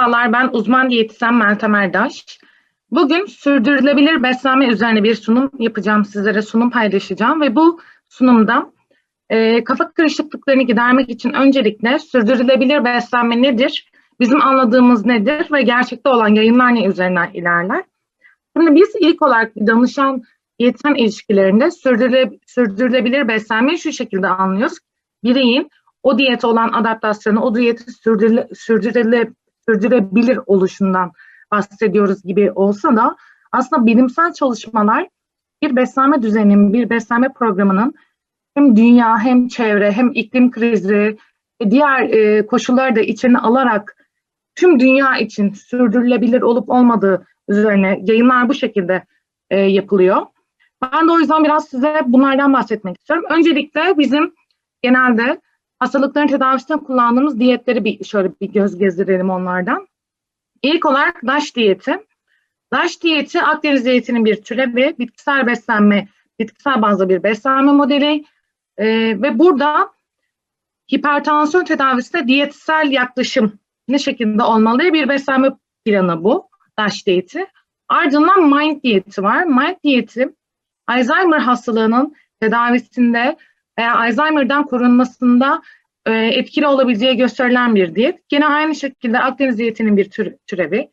Merhabalar, ben uzman diyetisyen Meltem Erdaş. Bugün sürdürülebilir beslenme üzerine bir sunum yapacağım sizlere, sunum paylaşacağım ve bu sunumda e, kafa karışıklıklarını gidermek için öncelikle sürdürülebilir beslenme nedir, bizim anladığımız nedir ve gerçekte olan yayınlar ne üzerinden ilerler. Şimdi biz ilk olarak danışan diyetisyen ilişkilerinde sürdürüle, sürdürülebilir beslenmeyi şu şekilde anlıyoruz. Bireyin o diyete olan adaptasyonu, o diyeti sürdürüle, sürdürüle, sürdürebilir oluşundan bahsediyoruz gibi olsa da aslında bilimsel çalışmalar bir beslenme düzeninin, bir beslenme programının hem dünya hem çevre hem iklim krizi diğer e, koşulları da içine alarak tüm dünya için sürdürülebilir olup olmadığı üzerine yayınlar bu şekilde e, yapılıyor. Ben de o yüzden biraz size bunlardan bahsetmek istiyorum. Öncelikle bizim genelde hastalıkların tedavisinde kullandığımız diyetleri bir şöyle bir göz gezdirelim onlardan. İlk olarak DAŞ diyeti. DAŞ diyeti Akdeniz diyetinin bir türevi, bitkisel beslenme, bitkisel bazlı bir beslenme modeli ee, ve burada hipertansiyon tedavisinde diyetsel yaklaşım ne şekilde olmalı bir beslenme planı bu DAŞ diyeti. Ardından MIND diyeti var. MIND diyeti Alzheimer hastalığının tedavisinde veya Alzheimer'dan korunmasında e, etkili olabileceği gösterilen bir diyet. Gene aynı şekilde Akdeniz diyetinin bir tür, türevi.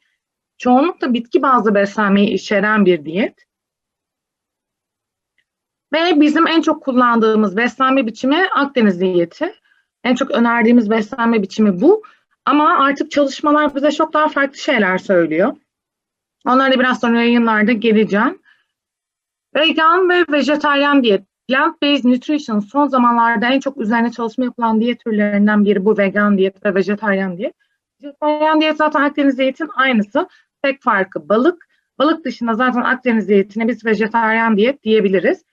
Çoğunlukla bitki bazlı beslenmeyi içeren bir diyet. Ve bizim en çok kullandığımız beslenme biçimi Akdeniz diyeti. En çok önerdiğimiz beslenme biçimi bu. Ama artık çalışmalar bize çok daha farklı şeyler söylüyor. Onlara biraz sonra yayınlarda geleceğim. Vegan ve vejetaryen diyet Plant-based nutrition son zamanlarda en çok üzerine çalışma yapılan diyet türlerinden biri bu vegan diyet ve vejetaryen diyet. Vejetaryen diyet zaten Akdeniz diyetin aynısı. Tek farkı balık. Balık dışında zaten Akdeniz diyetine biz vejetaryen diyet diyebiliriz.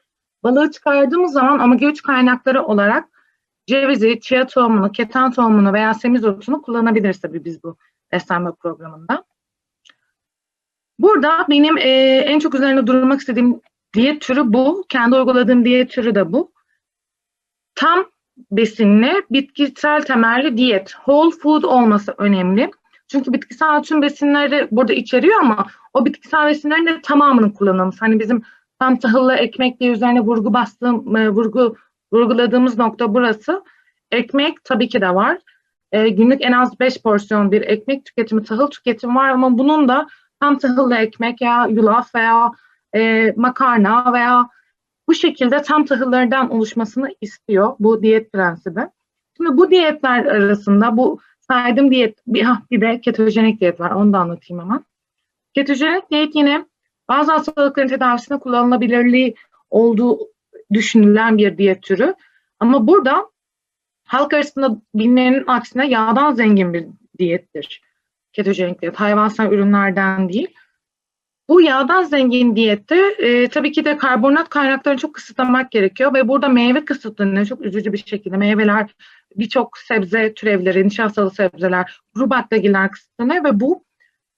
Balığı çıkardığımız zaman omega 3 kaynakları olarak cevizi, chia tohumunu, keten tohumunu veya semizotunu kullanabiliriz tabii biz bu beslenme programında. Burada benim e, en çok üzerine durmak istediğim Diyet türü bu. Kendi uyguladığım diyet türü de bu. Tam besinli, bitkisel temelli diyet. Whole food olması önemli. Çünkü bitkisel tüm besinleri burada içeriyor ama o bitkisel besinlerin de tamamını kullanmamız. Hani bizim tam tahıllı ekmek diye üzerine vurgu bastığım, e, vurgu vurguladığımız nokta burası. Ekmek tabii ki de var. E, günlük en az 5 porsiyon bir ekmek tüketimi, tahıl tüketimi var ama bunun da tam tahıllı ekmek ya yulaf veya e, makarna veya bu şekilde tam tahıllardan oluşmasını istiyor bu diyet prensibi. Şimdi bu diyetler arasında bu saydığım diyet bir, bir de ketojenik diyet var onu da anlatayım hemen. Ketojenik diyet yine bazı hastalıkların tedavisinde kullanılabilirliği olduğu düşünülen bir diyet türü. Ama burada halk arasında bilinenin aksine yağdan zengin bir diyettir. Ketojenik diyet hayvansal ürünlerden değil. Bu yağdan zengin diyette e, tabii ki de karbonat kaynaklarını çok kısıtlamak gerekiyor ve burada meyve kısıtlanıyor çok üzücü bir şekilde. Meyveler, birçok sebze türevleri, nişastalı sebzeler, kuru baklagiller kısıtlanıyor ve bu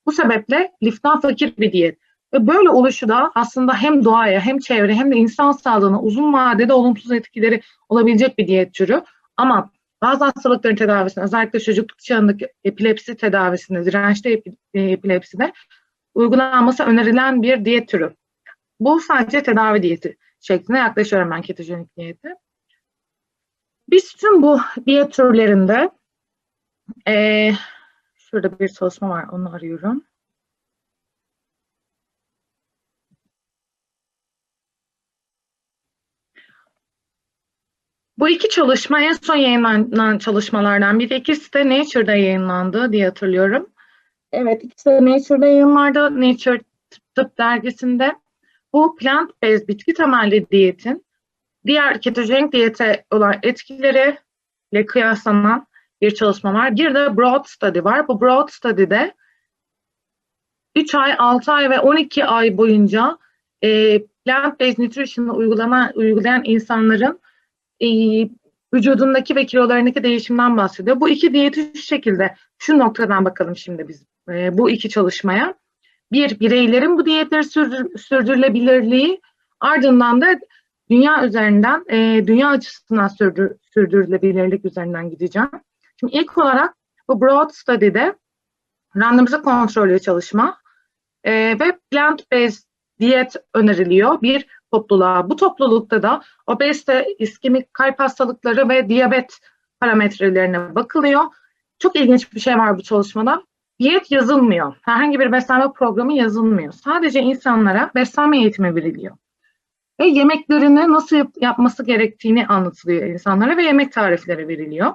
bu sebeple liften fakir bir diyet. Ve böyle oluşu da aslında hem doğaya hem çevre hem de insan sağlığına uzun vadede olumsuz etkileri olabilecek bir diyet türü. Ama bazı hastalıkların tedavisinde özellikle çocukluk çağındaki epilepsi tedavisinde, dirençli epilepside uygulanması önerilen bir diyet türü. Bu sadece tedavi diyeti şeklinde yaklaşıyorum ben ketojenik diyeti. Biz tüm bu diyet türlerinde e, şurada bir çalışma var onu arıyorum. Bu iki çalışma en son yayınlanan çalışmalardan biri. İkisi de Nature'da yayınlandı diye hatırlıyorum. Evet, ikisi de Nature'da yayınlarda, Nature Tıp dergisinde. Bu plant-based bitki temelli diyetin diğer ketojenik diyete olan etkileriyle kıyaslanan bir çalışma var. Bir de Broad Study var. Bu Broad Study'de 3 ay, 6 ay ve 12 ay boyunca e, plant-based nutrition'ı uygulayan insanların e, vücudundaki ve kilolarındaki değişimden bahsediyor. Bu iki diyeti şu şekilde, şu noktadan bakalım şimdi biz e, bu iki çalışmaya. Bir, bireylerin bu diyetleri sürdür, sürdürülebilirliği, ardından da dünya üzerinden, e, dünya açısından sürdür, sürdürülebilirlik üzerinden gideceğim. Şimdi ilk olarak bu Broad Study'de randomize kontrollü çalışma e, ve plant-based diyet öneriliyor bir topluluğa. Bu toplulukta da obezite, iskemik kalp hastalıkları ve diyabet parametrelerine bakılıyor. Çok ilginç bir şey var bu çalışmada. Diyet yazılmıyor. Herhangi bir beslenme programı yazılmıyor. Sadece insanlara beslenme eğitimi veriliyor. Ve yemeklerini nasıl yap- yapması gerektiğini anlatılıyor insanlara ve yemek tarifleri veriliyor.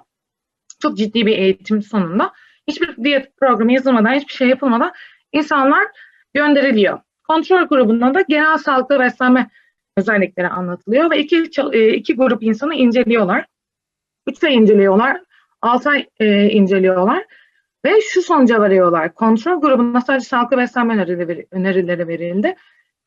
Çok ciddi bir eğitim sonunda. Hiçbir diyet programı yazılmadan, hiçbir şey yapılmadan insanlar gönderiliyor. Kontrol grubunda da genel sağlıklı beslenme özellikleri anlatılıyor ve iki, e, iki grup insanı inceliyorlar. Üç ay inceliyorlar, altı ay e, inceliyorlar ve şu sonuca varıyorlar. Kontrol grubunda sadece sağlıklı beslenme önerileri, verildi.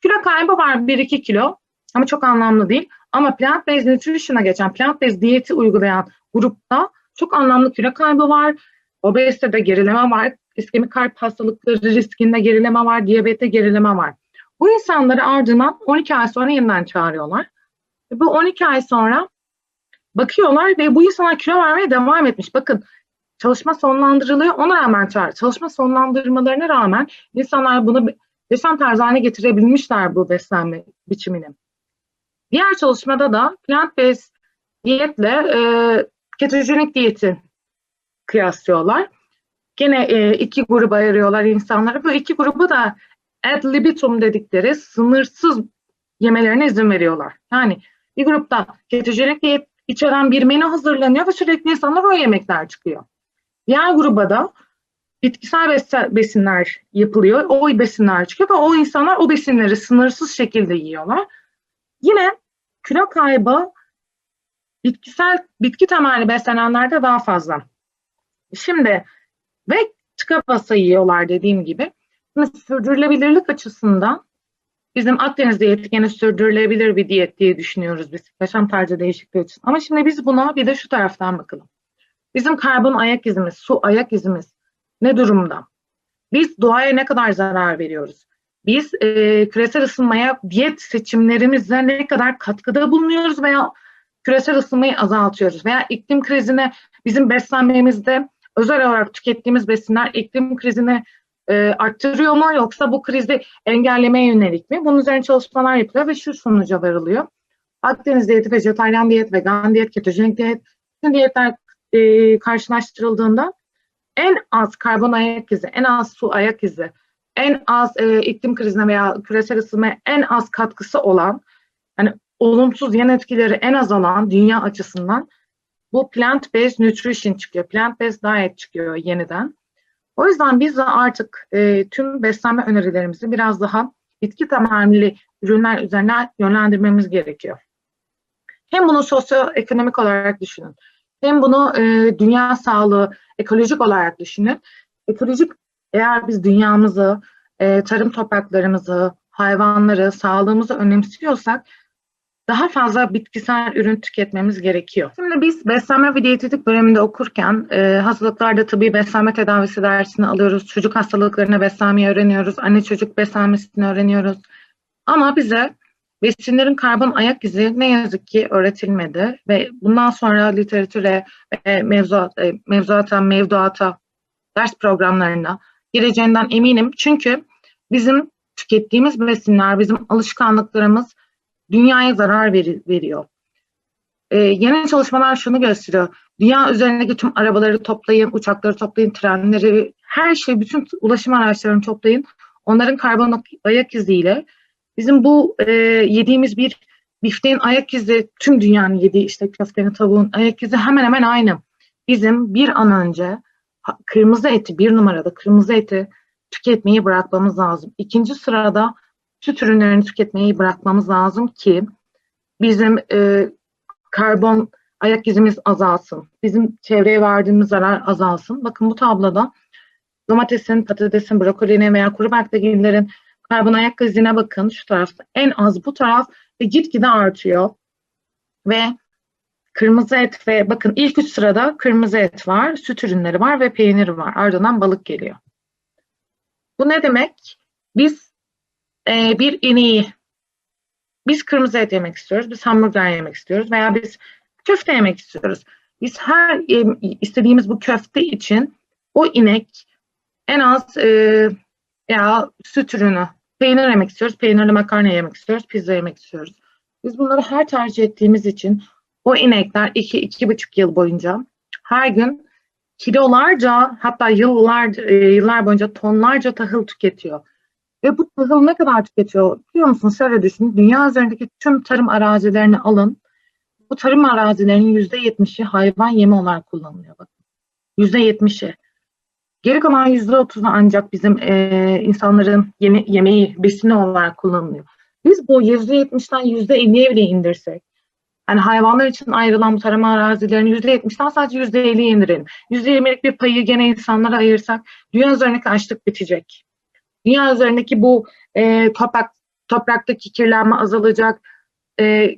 Kilo kaybı var 1-2 kilo ama çok anlamlı değil. Ama plant-based nutrition'a geçen, plant-based diyeti uygulayan grupta çok anlamlı kilo kaybı var. Obezitede gerileme var. İskemik kalp hastalıkları riskinde gerileme var. Diyabete gerileme var. Bu insanları ardından 12 ay sonra yeniden çağırıyorlar. Bu 12 ay sonra bakıyorlar ve bu insanlar kilo vermeye devam etmiş. Bakın çalışma sonlandırılıyor. Ona rağmen. Çalışma sonlandırmalarına rağmen insanlar bunu yaşam tarzı haline getirebilmişler bu beslenme biçimini. Diğer çalışmada da plant-based diyetle e, ketojenik diyeti kıyaslıyorlar. Gene e, iki gruba ayırıyorlar insanları. Bu iki grubu da ad libitum dedikleri sınırsız yemelerine izin veriyorlar. Yani bir grupta ketojenik diyet içeren bir menü hazırlanıyor ve sürekli insanlar o yemekler çıkıyor. Diğer gruba da bitkisel besinler yapılıyor. O besinler çıkıyor ve o insanlar o besinleri sınırsız şekilde yiyorlar. Yine kilo kaybı bitkisel bitki temelli beslenenlerde daha fazla. Şimdi ve tıka basa yiyorlar dediğim gibi. Şimdi sürdürülebilirlik açısından bizim Akdeniz diyeti sürdürülebilir bir diyet diye düşünüyoruz biz. Yaşam tarzı değişikliği için. Ama şimdi biz buna bir de şu taraftan bakalım. Bizim karbon ayak izimiz, su ayak izimiz ne durumda? Biz doğaya ne kadar zarar veriyoruz? Biz e, küresel ısınmaya diyet seçimlerimizle ne kadar katkıda bulunuyoruz veya küresel ısınmayı azaltıyoruz veya iklim krizine bizim beslenmemizde özel olarak tükettiğimiz besinler iklim krizini e, arttırıyor mu yoksa bu krizi engellemeye yönelik mi? Bunun üzerine çalışmalar yapılıyor ve şu sonuca varılıyor. Akdeniz diyeti, vejetaryen diyet, vegan diyet, ketojenik diyet, bütün diyetler e, karşılaştırıldığında en az karbon ayak izi, en az su ayak izi, en az e, iklim krizine veya küresel ısınmaya en az katkısı olan, yani olumsuz yan etkileri en az olan dünya açısından bu plant-based nutrition çıkıyor, plant-based diet çıkıyor yeniden. O yüzden biz de artık e, tüm beslenme önerilerimizi biraz daha bitki temelli ürünler üzerine yönlendirmemiz gerekiyor. Hem bunu sosyoekonomik olarak düşünün, hem bunu e, dünya sağlığı, ekolojik olarak düşünün. Ekolojik eğer biz dünyamızı, e, tarım topraklarımızı, hayvanları, sağlığımızı önemsiyorsak daha fazla bitkisel ürün tüketmemiz gerekiyor. Şimdi biz beslenme ve diyetetik bölümünde okurken e, hastalıklarda tıbbi beslenme tedavisi dersini alıyoruz. Çocuk hastalıklarını beslenmeyi öğreniyoruz. Anne çocuk beslenmesini öğreniyoruz. Ama bize besinlerin karbon ayak izi ne yazık ki öğretilmedi ve bundan sonra literatüre ve mevzuat, e, mevzuata, mevduata, ders programlarına gireceğinden eminim. Çünkü bizim tükettiğimiz besinler, bizim alışkanlıklarımız dünyaya zarar veri, veriyor. Ee, yeni çalışmalar şunu gösteriyor. Dünya üzerindeki tüm arabaları toplayın, uçakları toplayın, trenleri, her şey, bütün ulaşım araçlarını toplayın. Onların karbon ayak iziyle bizim bu e, yediğimiz bir bifteğin ayak izi, tüm dünyanın yediği işte köftenin, tavuğun ayak izi hemen hemen aynı. Bizim bir an önce kırmızı eti, bir numarada kırmızı eti tüketmeyi bırakmamız lazım. İkinci sırada süt ürünlerini tüketmeyi bırakmamız lazım ki bizim e, karbon ayak izimiz azalsın. Bizim çevreye verdiğimiz zarar azalsın. Bakın bu tabloda domatesin, patatesin, brokolinin veya kuru baklagillerin karbon ayak izine bakın şu tarafta. En az bu taraf ve gitgide artıyor. Ve kırmızı et ve bakın ilk üç sırada kırmızı et var, süt ürünleri var ve peynir var. Ardından balık geliyor. Bu ne demek? Biz e, bir ineği biz kırmızı et yemek istiyoruz, biz hamburger yemek istiyoruz veya biz köfte yemek istiyoruz. Biz her e, istediğimiz bu köfte için o inek en az e, ya süt ürünü, peynir yemek istiyoruz, peynirli makarna yemek istiyoruz, pizza yemek istiyoruz. Biz bunları her tercih ettiğimiz için o inekler 2-2,5 yıl boyunca her gün kilolarca hatta yıllar e, yıllar boyunca tonlarca tahıl tüketiyor. Ve bu tahıl ne kadar tüketiyor biliyor musun? Şöyle düşün. Dünya üzerindeki tüm tarım arazilerini alın. Bu tarım arazilerinin yüzde yetmişi hayvan yemi olarak kullanılıyor. Bakın. Yüzde yetmişi. Geri kalan yüzde otuzu ancak bizim e, insanların yeme yemeği, besini olarak kullanılıyor. Biz bu yüzde yetmişten yüzde elliye bile indirsek, yani hayvanlar için ayrılan bu tarım arazilerinin yüzde yetmişten sadece yüzde elliye indirelim. Yüzde yirmilik bir payı gene insanlara ayırsak, dünya üzerindeki açlık bitecek. Dünya üzerindeki bu e, toprak topraktaki kirlenme azalacak. E,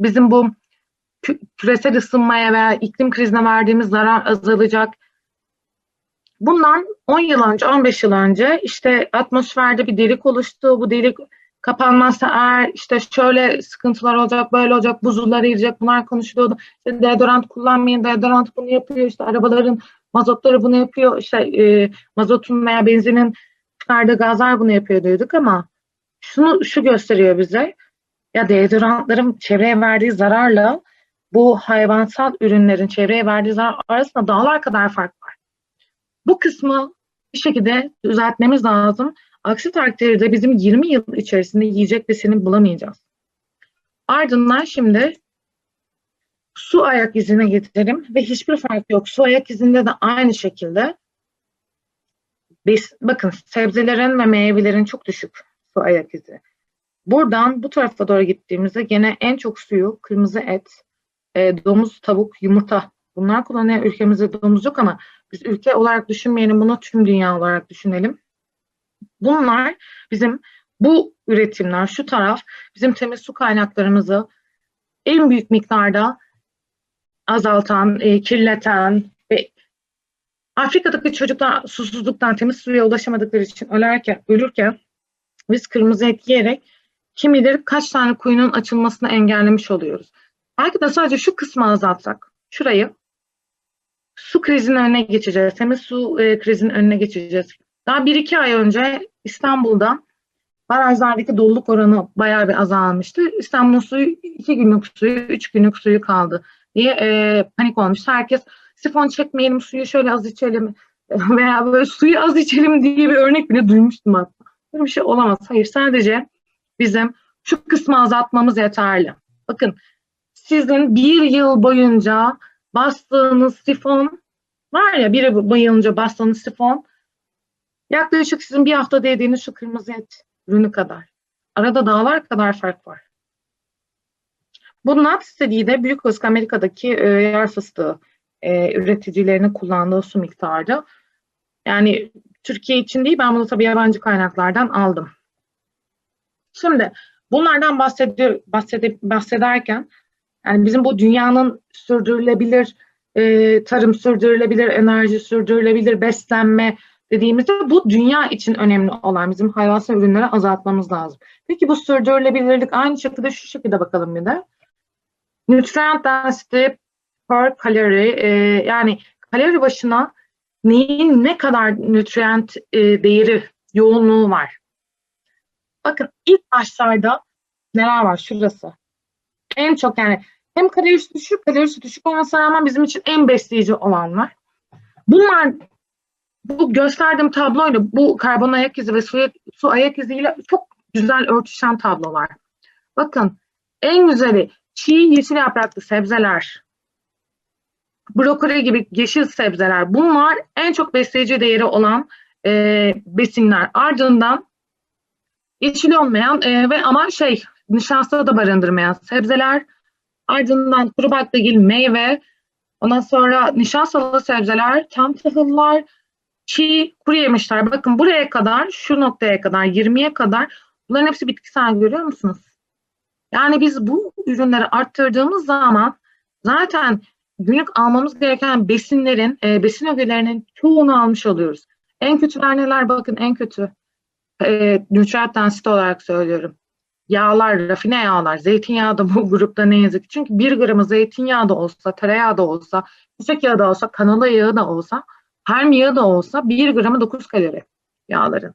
bizim bu küresel ısınmaya veya iklim krizine verdiğimiz zarar azalacak. Bundan 10 yıl önce, 15 yıl önce işte atmosferde bir delik oluştu. Bu delik kapanmazsa eğer işte şöyle sıkıntılar olacak, böyle olacak, buzullar eriyecek bunlar konuşuluyordu. İşte deodorant kullanmayın, deodorant bunu yapıyor, işte arabaların mazotları bunu yapıyor, işte e, mazotun veya benzinin çıkardığı gazlar bunu yapıyor diyorduk ama şunu şu gösteriyor bize ya deodorantların çevreye verdiği zararla bu hayvansal ürünlerin çevreye verdiği zarar arasında dağlar kadar fark var. Bu kısmı bir şekilde düzeltmemiz lazım. Aksi takdirde bizim 20 yıl içerisinde yiyecek besini bulamayacağız. Ardından şimdi su ayak izine getirelim ve hiçbir fark yok. Su ayak izinde de aynı şekilde Bes, bakın sebzelerin ve meyvelerin çok düşük su ayak izi. Buradan bu tarafa doğru gittiğimizde gene en çok suyu kırmızı et, e, domuz, tavuk, yumurta bunlar kullanıyor. Ülkemizde domuz yok ama biz ülke olarak düşünmeyelim bunu tüm dünya olarak düşünelim. Bunlar bizim bu üretimler şu taraf bizim temiz su kaynaklarımızı en büyük miktarda azaltan, e, kirleten ve Afrika'daki çocuklar susuzluktan temiz suya ulaşamadıkları için ölerken, ölürken biz kırmızı et yiyerek kim bilir kaç tane kuyunun açılmasını engellemiş oluyoruz. Belki de sadece şu kısmı azaltsak, şurayı su krizinin önüne geçeceğiz. Temiz su e, krizinin önüne geçeceğiz. Daha bir iki ay önce İstanbul'da barajlardaki doluluk oranı bayağı bir azalmıştı. İstanbul'un suyu iki günlük suyu, üç günlük suyu kaldı diye e, panik olmuş. Herkes sifon çekmeyelim, suyu şöyle az içelim veya böyle suyu az içelim diye bir örnek bile duymuştum hatta. Böyle bir şey olamaz. Hayır sadece bizim şu kısmı azaltmamız yeterli. Bakın sizin bir yıl boyunca bastığınız sifon var ya bir yıl boyunca bastığınız sifon yaklaşık sizin bir hafta yediğiniz şu kırmızı et ürünü kadar. Arada dağlar kadar fark var. Bu nuts dediği de Büyük Özk Amerika'daki e, yer fıstığı e, üreticilerinin kullandığı su miktarı. Yani Türkiye için değil ben bunu tabii yabancı kaynaklardan aldım. Şimdi bunlardan bahsediyor, bahsede, bahsederken yani bizim bu dünyanın sürdürülebilir e, tarım, sürdürülebilir enerji, sürdürülebilir beslenme dediğimizde bu dünya için önemli olan bizim hayvansal ürünleri azaltmamız lazım. Peki bu sürdürülebilirlik aynı şekilde şu şekilde bakalım bir de. Nutrient density per kalori e, yani kalori başına neyin ne kadar nutrient e, değeri, yoğunluğu var. Bakın ilk başlarda neler var şurası. En çok yani hem kalorisi düşük, kalorisi düşük olmasına rağmen bizim için en besleyici olanlar. Bunlar bu gösterdiğim tabloyla bu karbon ayak izi ve su, su ayak iziyle çok güzel örtüşen tablolar. Bakın en güzeli çiğ yeşil yapraklı sebzeler, brokoli gibi yeşil sebzeler bunlar en çok besleyici değeri olan e, besinler. Ardından yeşil olmayan e, ve ama şey nişasta da barındırmayan sebzeler. Ardından kuru baklagil meyve. Ondan sonra nişastalı sebzeler, tam tahıllar, çiğ kuru yemişler. Bakın buraya kadar, şu noktaya kadar, 20'ye kadar bunların hepsi bitkisel görüyor musunuz? Yani biz bu ürünleri arttırdığımız zaman zaten günlük almamız gereken besinlerin, e, besin ögelerinin çoğunu almış oluyoruz. En kötüler neler? Bakın en kötü. E, nutrient density olarak söylüyorum. Yağlar, rafine yağlar, zeytinyağı da bu grupta ne yazık ki. Çünkü bir gramı zeytinyağı da olsa, tereyağı da olsa, çiçek yağı da olsa, kanola yağı da olsa Palm yağı da olsa 1 gramı 9 kalori yağların.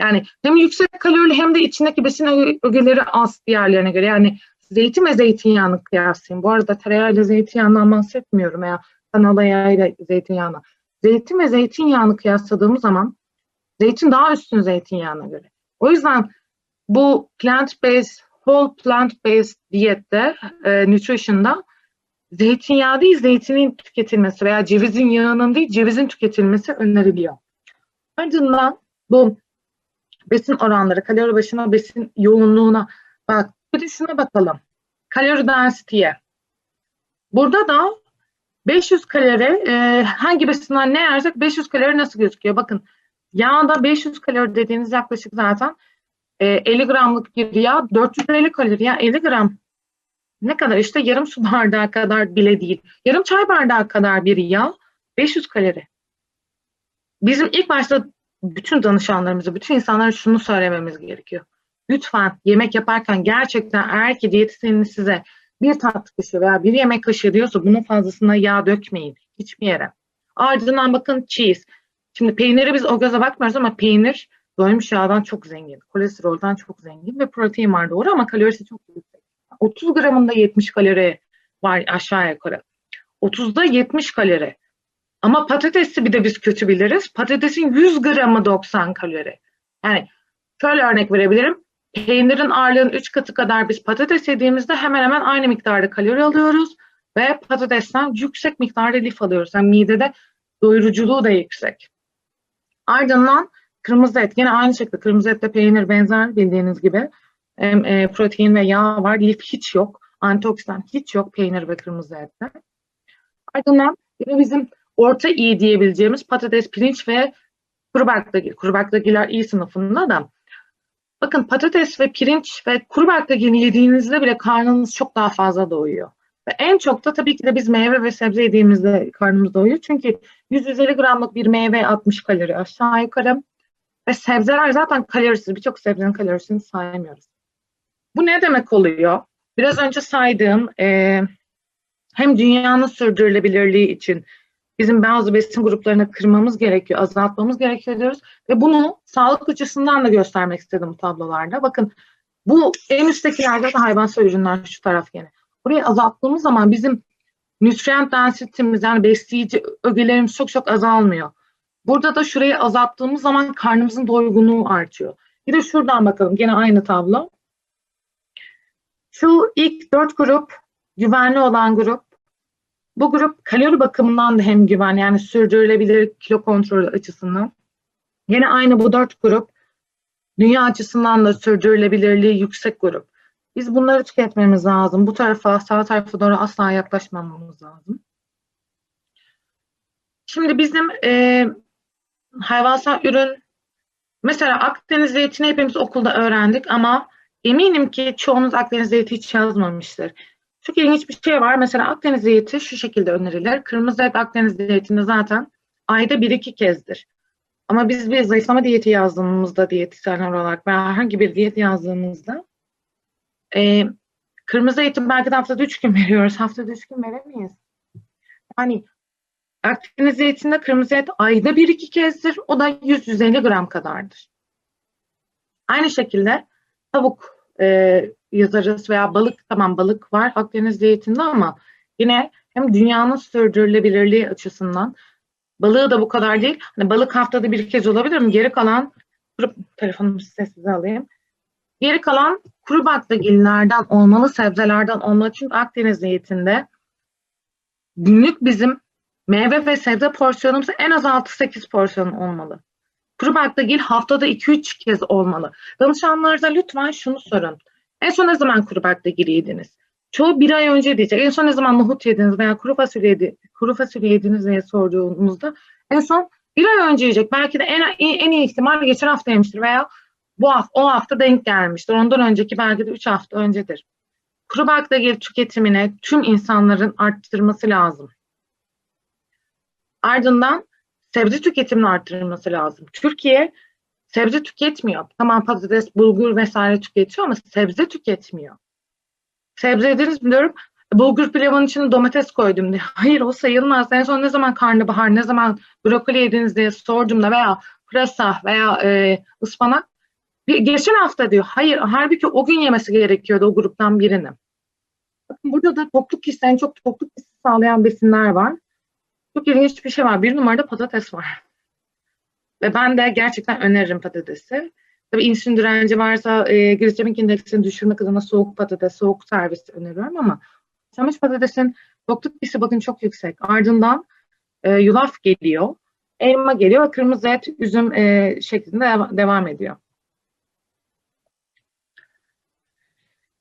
Yani hem yüksek kalorili hem de içindeki besin öge- ögeleri az diğerlerine göre. Yani zeytin ve zeytinyağını kıyaslayayım. Bu arada tereyağıyla zeytinyağından bahsetmiyorum veya kanola yağıyla zeytinyağına. Zeytin ve zeytinyağını kıyasladığımız zaman zeytin daha üstün zeytinyağına göre. O yüzden bu plant-based, whole plant-based diyette, e, nutrition'da zeytinyağı değil zeytinin tüketilmesi veya cevizin yağının değil cevizin tüketilmesi öneriliyor. Ardından bu besin oranları, kalori başına besin yoğunluğuna bak. Bir de şuna bakalım. Kalori density'ye. Burada da 500 kalori e, hangi besinden ne yersek 500 kalori nasıl gözüküyor? Bakın yağda 500 kalori dediğiniz yaklaşık zaten e, 50 gramlık bir yağ 450 kalori ya 50 gram ne kadar işte yarım su bardağı kadar bile değil. Yarım çay bardağı kadar bir yağ 500 kalori. Bizim ilk başta bütün danışanlarımıza, bütün insanlara şunu söylememiz gerekiyor. Lütfen yemek yaparken gerçekten eğer ki diyetisyeniniz size bir tatlı kaşığı veya bir yemek kaşığı diyorsa bunun fazlasına yağ dökmeyin hiçbir yere. Ardından bakın cheese. Şimdi peyniri biz o göze bakmıyoruz ama peynir doymuş yağdan çok zengin, kolesterolden çok zengin ve protein var doğru ama kalorisi çok yüksek. 30 gramında 70 kalori var aşağı yukarı. 30'da 70 kalori. Ama patatesi bir de biz kötü biliriz. Patatesin 100 gramı 90 kalori. Yani şöyle örnek verebilirim. Peynirin ağırlığının 3 katı kadar biz patates yediğimizde hemen hemen aynı miktarda kalori alıyoruz. Ve patatesten yüksek miktarda lif alıyoruz. Yani midede doyuruculuğu da yüksek. Ardından kırmızı et. Yine aynı şekilde kırmızı ette peynir benzer bildiğiniz gibi. Hem, e, protein ve yağ var. Lif hiç yok. Antioksidan hiç yok peynir ve kırmızı ette. Ardından yine bizim orta iyi diyebileceğimiz patates, pirinç ve kuru baklagil. Kuru baklagiller iyi sınıfında da. Bakın patates ve pirinç ve kuru baklagil yediğinizde bile karnınız çok daha fazla doyuyor. Ve en çok da tabii ki de biz meyve ve sebze yediğimizde karnımız doyuyor. Çünkü 150 gramlık bir meyve 60 kalori aşağı yukarı. Ve sebzeler zaten kalorisiz. Birçok sebzenin kalorisini saymıyoruz. Bu ne demek oluyor? Biraz önce saydığım e, hem dünyanın sürdürülebilirliği için bizim bazı besin gruplarını kırmamız gerekiyor, azaltmamız gerekiyor diyoruz. Ve bunu sağlık açısından da göstermek istedim bu tablolarda. Bakın bu en üsttekilerde de hayvansal ürünler şu taraf gene. Burayı azalttığımız zaman bizim nutrient density'miz yani besleyici ögelerimiz çok çok azalmıyor. Burada da şurayı azalttığımız zaman karnımızın doygunluğu artıyor. Bir de şuradan bakalım gene aynı tablo. Şu ilk dört grup güvenli olan grup. Bu grup kalori bakımından da hem güvenli yani sürdürülebilir kilo kontrolü açısından. Yine aynı bu dört grup dünya açısından da sürdürülebilirliği yüksek grup. Biz bunları tüketmemiz lazım. Bu tarafa, sağ tarafa doğru asla yaklaşmamamız lazım. Şimdi bizim e, hayvansal ürün, mesela Akdeniz zeytini hepimiz okulda öğrendik ama eminim ki çoğunuz Akdeniz zeytini hiç yazmamıştır. Çok ilginç bir şey var. Mesela Akdeniz zeytini şu şekilde önerilir. Kırmızı et Akdeniz zeytini zaten ayda bir iki kezdir. Ama biz bir zayıflama diyeti yazdığımızda diyetisyenler olarak veya herhangi bir diyet yazdığımızda e, kırmızı eti belki de haftada üç gün veriyoruz. Haftada üç gün veremeyiz. Yani Akdeniz zeytinde kırmızı et ayda bir iki kezdir. O da 100-150 gram kadardır. Aynı şekilde tavuk e, yazarız veya balık tamam balık var Akdeniz zeytinde ama yine hem dünyanın sürdürülebilirliği açısından balığı da bu kadar değil. Hani balık haftada bir kez olabilir mi? Geri kalan telefonumu sessize alayım. Geri kalan kuru baklagillerden olmalı, sebzelerden olmalı. Çünkü Akdeniz zeytinde günlük bizim meyve ve sebze porsiyonumuz en az 6-8 porsiyon olmalı. Kuru baklagil haftada 2-3 kez olmalı. Danışanlarınıza lütfen şunu sorun. En son ne zaman kuru baklagil yediniz? Çoğu bir ay önce diyecek. En son ne zaman nohut yediniz veya kuru fasulye, yedi, kuru fasulye yediniz diye sorduğumuzda en son bir ay önce yiyecek. Belki de en, en iyi ihtimal geçen hafta yemiştir veya bu hafta, o hafta denk gelmiştir. Ondan önceki belki de 3 hafta öncedir. Kuru baklagil tüketimine tüm insanların arttırması lazım. Ardından sebze tüketimini arttırılması lazım. Türkiye sebze tüketmiyor. Tamam patates, bulgur vesaire tüketiyor ama sebze tüketmiyor. Sebze ediniz biliyorum. bulgur pilavının içine domates koydum diye. Hayır o sayılmaz. En son ne zaman karnabahar, ne zaman brokoli yediniz diye sordum da veya pırasa veya e, ıspanak. Bir, geçen hafta diyor. Hayır halbuki o gün yemesi gerekiyordu o gruptan birinin. Bakın burada da tokluk hissi, en çok tokluk hissi sağlayan besinler var. Çok ilginç bir şey var. Bir numarada patates var. Ve ben de gerçekten öneririm patatesi. Tabii insülin direnci varsa e, glisemik indeksini düşürmek adına soğuk patates, soğuk servisi öneriyorum ama haşlanmış patatesin tokluk hissi bakın çok yüksek. Ardından e, yulaf geliyor, elma geliyor ve kırmızı et, üzüm e, şeklinde dev- devam ediyor.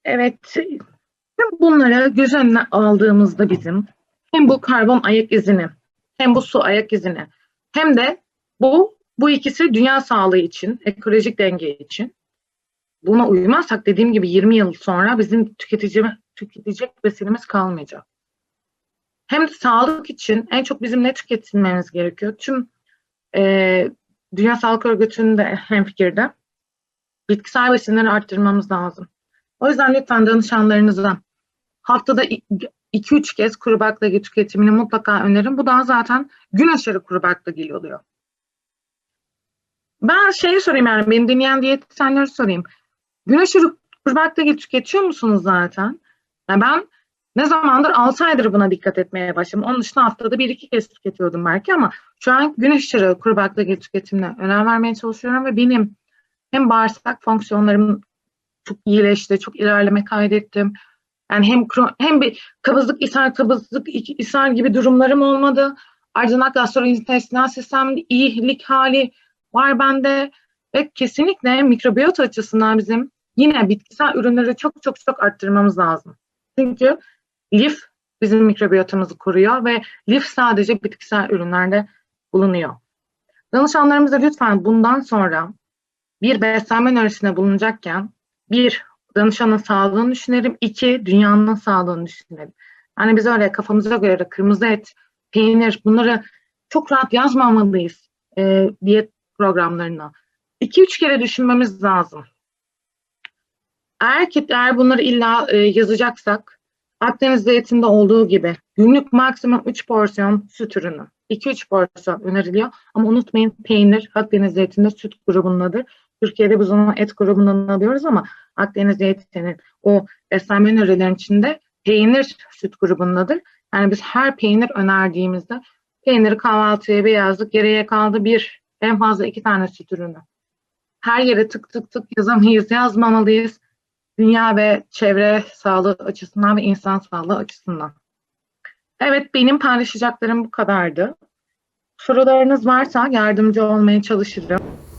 Evet, bunları göz önüne aldığımızda bizim hem bu karbon ayak izini, hem bu su ayak izini, hem de bu bu ikisi dünya sağlığı için, ekolojik denge için. Buna uymazsak dediğim gibi 20 yıl sonra bizim tüketici, tüketecek besinimiz kalmayacak. Hem de sağlık için en çok bizim ne tüketmemiz gerekiyor? Tüm e, Dünya Sağlık Örgütü'nün de hemfikirde bitkisel besinleri arttırmamız lazım. O yüzden lütfen danışanlarınıza haftada 2-3 kez kuru baklagil tüketimini mutlaka önerin. Bu da zaten gün aşırı kuru baklagil oluyor. Ben şeyi sorayım yani benim dinleyen diyetisyenleri sorayım. Gün aşırı kuru baklagil tüketiyor musunuz zaten? Yani ben ne zamandır 6 aydır buna dikkat etmeye başladım. Onun dışında haftada 1-2 kez tüketiyordum belki ama şu an gün aşırı kuru baklagil tüketimine önem vermeye çalışıyorum ve benim hem bağırsak fonksiyonlarım çok iyileşti, çok ilerleme kaydettim. Yani hem hem bir kabızlık, ishal, kabızlık, ishal gibi durumlarım olmadı. Ardından gastrointestinal sistemde iyilik hali var bende ve kesinlikle mikrobiyota açısından bizim yine bitkisel ürünleri çok çok çok arttırmamız lazım. Çünkü lif bizim mikrobiyotamızı koruyor ve lif sadece bitkisel ürünlerde bulunuyor. Danışanlarımıza lütfen bundan sonra bir beslenme önerisinde bulunacakken bir danışanın sağlığını düşünelim, iki dünyanın sağlığını düşünelim. Yani biz öyle kafamıza göre kırmızı et, peynir bunları çok rahat yazmamalıyız e, diyet programlarına. İki üç kere düşünmemiz lazım. Eğer ki eğer bunları illa e, yazacaksak Akdeniz diyetinde olduğu gibi günlük maksimum 3 porsiyon süt ürünü. 2-3 porsiyon öneriliyor. Ama unutmayın peynir Akdeniz diyetinde süt grubundadır. Türkiye'de biz onu et grubundan alıyoruz ama Akdeniz diyetinin o beslenme önerilerin içinde peynir süt grubundadır. Yani biz her peynir önerdiğimizde peyniri kahvaltıya bir yazdık. Geriye kaldı bir, en fazla iki tane süt ürünü. Her yere tık tık tık yazamayız, yazmamalıyız. Dünya ve çevre sağlığı açısından ve insan sağlığı açısından. Evet benim paylaşacaklarım bu kadardı. Sorularınız varsa yardımcı olmaya çalışırım.